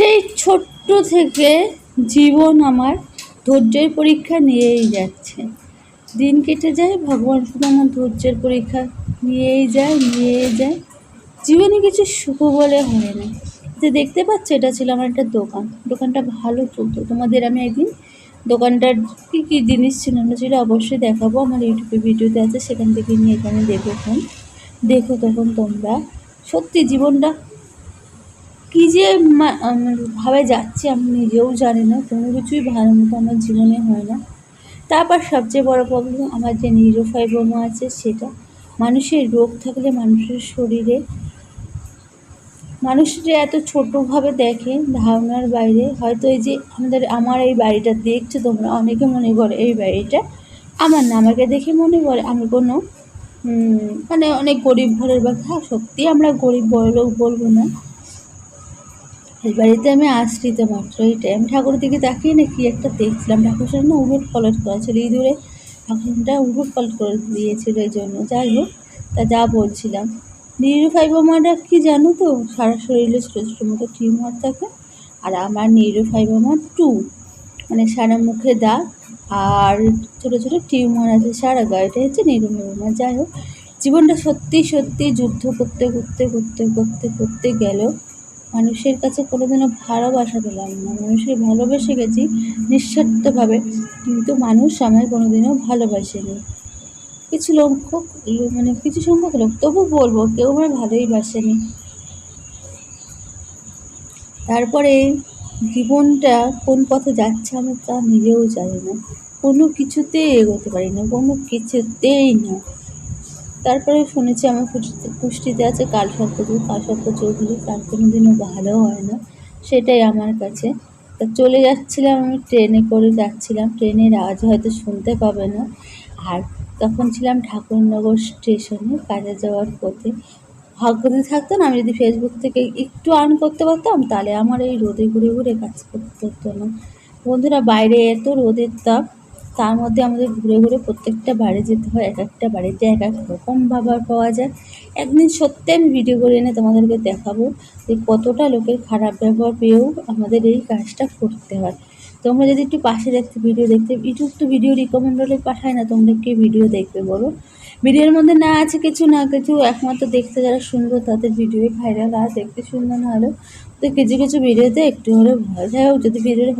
সেই ছোট্ট থেকে জীবন আমার ধৈর্যের পরীক্ষা নিয়েই যাচ্ছে। দিন কেটে যায়, ভগবান শুধু আমার ধৈর্যের পরীক্ষা নিয়েই যায় নিয়েই যায়। জীবনে কিছু সুখ বলে হয় না। যে দেখতে পাচ্ছ, এটা ছিল আমার একটা দোকান। দোকানটা ভালো চলতো। তোমাদের আমি একদিন দোকানটার কী কী জিনিস ছিল না ছিল অবশ্যই দেখাবো। আমার ইউটিউবে ভিডিওতে আছে, সেখান থেকে নিয়ে এখানে দেখো দেখো তখন তোমরা। সত্যি জীবনটা কী যে ভাবে যাচ্ছে, আমি নিজেও জানি না, কোনো কিছুই ভালো মতো আমার জীবনে হয় না। তারপর সবচেয়ে বড় প্রবলেম আমার যে নিউরোফাইব্রোমা আছে, সেটা মানুষের রোগ থাকলে মানুষের শরীরে মানুষ যে এত ছোটোভাবে দেখে ধারণার বাইরে, হয়তো এই যে আমাদের, আমার এই বাড়িটা দেখছ তোমরা, অনেকে মনে করে এই বাড়িটা আমার না, আমাকে দেখে মনে করে, আমি কোনো মানে অনেক গরিব ঘরের বা সত্যি আমরা গরিব বড়লোক বলব না। এই বাড়িতে আমি আশ্রিত মাত্র এইটাই আমি ঠাকুরের দিকে তাকিয়ে না কি একটা দেখছিলাম। ঠাকুর না উলট পালট করা ছিল ইঁদুরে ঠাকুরটা উলট পালট করে দিয়েছিল এই জন্য। যাই হোক, তা যা বলছিলাম। নিরু নিউরোফাইবোমাটা কি জানো তো, সারা শরীরে ছোটো ছোটো মতো টিউমার থাকে, আর আমার নিরু নিউরোফাইবোমা টু মানে সারা মুখে দাগ আর ছোটো ছোটো টিউমার আছে, সারা গায়েটা হচ্ছে নিরু নিউরোফাইবোমা যাই হোক, জীবনটা সত্যি সত্যি যুদ্ধ করতে করতে করতে করতে করতে গেল। মানুষের কাছে কোনোদিনও ভালোবাসা পেলাম না। মানুষকে ভালোবেসে গেছি নিঃস্বার্থভাবে। কিন্তু মানুষ আমায় কোনোদিনও ভালোবাসেনি। কিছু লোক মানে কিছু সংখ্যক লোক, তবু বলব কেউ আমার ভালোই বাসেনি। তারপরে জীবনটা কোন পথে যাচ্ছে আমি তা নিজেও জানি না। কোনো কিছুতেই এগোতে পারি না, কোনো কিছুতেই না। তারপরে শুনেছি আমার কুষ্টিতে কুষ্টিতে আছে কালসর্প চোখ কালসর্প চোখগুলি তার কোনো দিনও ভালো হয় না। সেটাই আমার কাছে। তা চলে যাচ্ছিলাম আমি ট্রেনে করে, যাচ্ছিলাম ট্রেনের আওয়াজ হয়তো শুনতে পাবে না। আর তখন ছিলাম ঠাকুরনগর স্টেশনে কাজে যাওয়ার পথে। ভাগ্য যদি থাকতো না, আমি যদি ফেসবুক থেকে একটু আর্ন করতে পারতাম, তাহলে আমার এই রোদে ঘুরে ঘুরে কাজ করতে হতো না। বন্ধুরা, বাইরে এত রোদের তাপ তার মধ্যে আমাদের ঘুরে ঘুরে প্রত্যেকটা বাড়ি যেতে হয়, এক একটা বাড়িতে এক এক রকম খাবার পাওয়া যায়। একদিন সত্যি আমি ভিডিও করে এনে তোমাদেরকে দেখাবো যে কতটা লোকের খারাপ ব্যবহার পেয়েও আমাদের এই কাজটা করতে হয়। তোমরা যদি একটু পাশে দেখতে ভিডিও দেখতে, ইউটিউব তো ভিডিও রিকমেন্ড হলে পাঠায় না, তোমরা কি ভিডিও দেখবে বলো। ভিডিওর মধ্যে না আছে কিছু, না কিছু, একমাত্র দেখতে যারা সুন্দর তাদের ভিডিও ভাইরাল আর দেখতে সুন্দর না হলেও তো কিছু কিছু ভিডিওতে একটু হলেও ভয় যাই হোক যদি ভিডিওটা ভালো